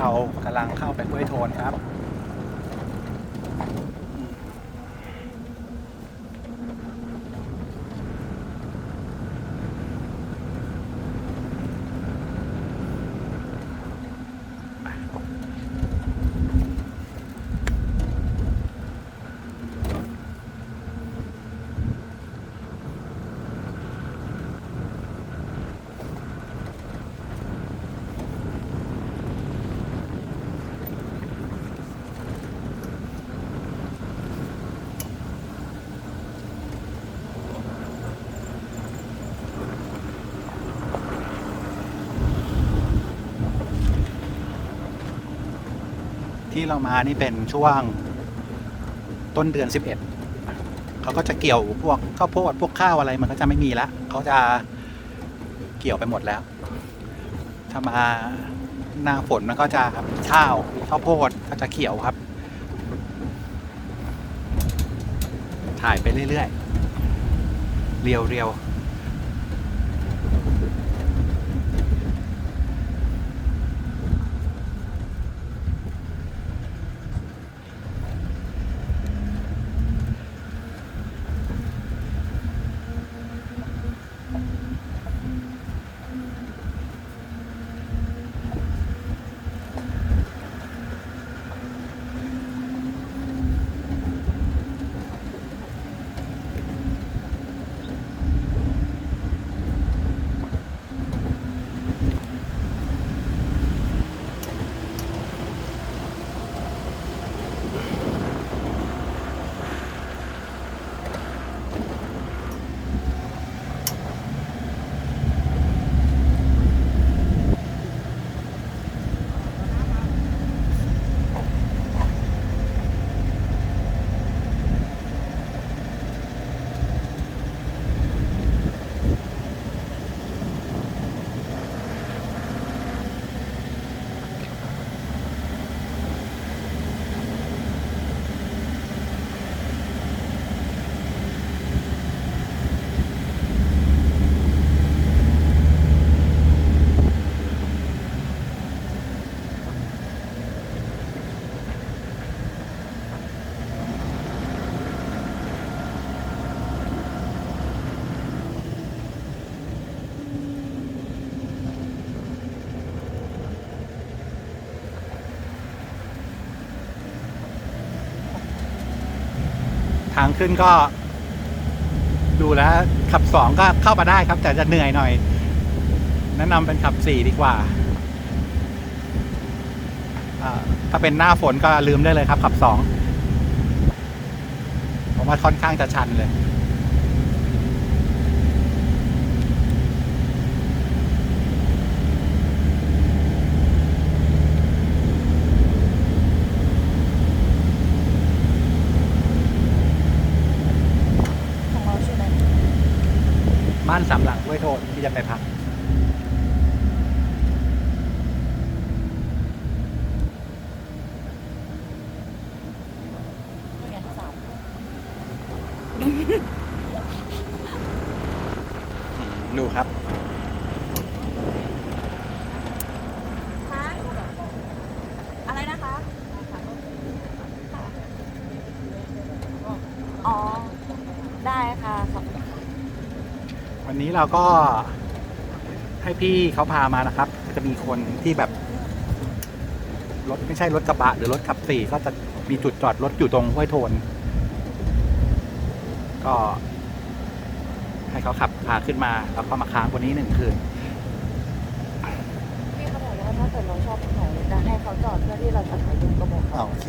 เรากำลังเข้าไปห้วยโทนครับ ที่เรามานี่เป็นช่วงต้นเดือน 11 เขาก็จะเกี่ยวพวกข้าวโพดพวกข้าวอะไรมันก็จะไม่มีละเขาจะเกี่ยวไปหมดแล้ว ถ้ามาหน้าฝนมันก็จะข้าวข้าวโพดก็จะเขียวครับ ถ่ายไปเรื่อยๆ เรียวเรียวๆางขึ้นก็ ดูแล้วขับสองก็เข้ามาได้ครับ แต่จะเหนื่อยหน่อยแนะนำเป็นขับสี่ดีกว่าถ้าเป็นหน้าฝนก็ลืมได้เลยครับขับสองผมว่าค่อนข้างจะชันเลย ของเราใช่ไหม บ้านสามหลังห้วยโทนที่จะไปพักเนี่ยสามดูครับคะอะไรนะคะ อ๋อ ได้ค่ะ ขอบคุณค่ะ วันนี้เราก็ให้พี่เขาพามานะครับ จะมีคนที่แบบรถไม่ใช่รถกระบะหรือรถขับสี่ก็จะมีจุดจอดรถอยู่ตรงห้วยโทน ก็ ให้เขาขับพาขึ้นมาแล้วก็มาค้างบนนี้หนึ่งคืนพี่เขาบอกว่าถ้าเกิดเราชอบตรงไหนจะให้เขาจอดเพื่อที่เราจะถ่ายรูปก็บอกเขาโอเค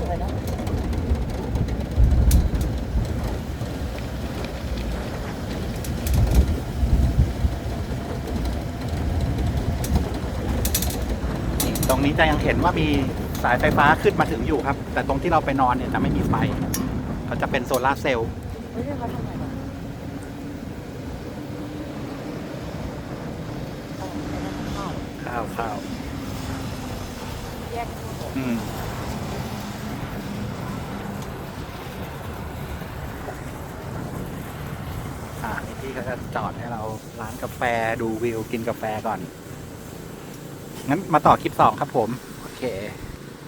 สวยเนอะ ตรงนี้จะยังเห็นว่ามีสายไฟฟ้าขึ้นมาถึงอยู่ครับ แต่ตรงที่เราไปนอนเนี่ยจะไม่มีไฟเขาจะเป็นโซลาร์เซลล์เฮ้ยเขาทำไงวะเออไม่ได้ทำข้าวข้าวข้าวแยกกันหมดอืมอ่านี่พี่เขาจะจอดให้เราร้านกาแฟดูวิวกินกาแฟก่อน งั้นมาต่อคลิปสองครับผม โอเค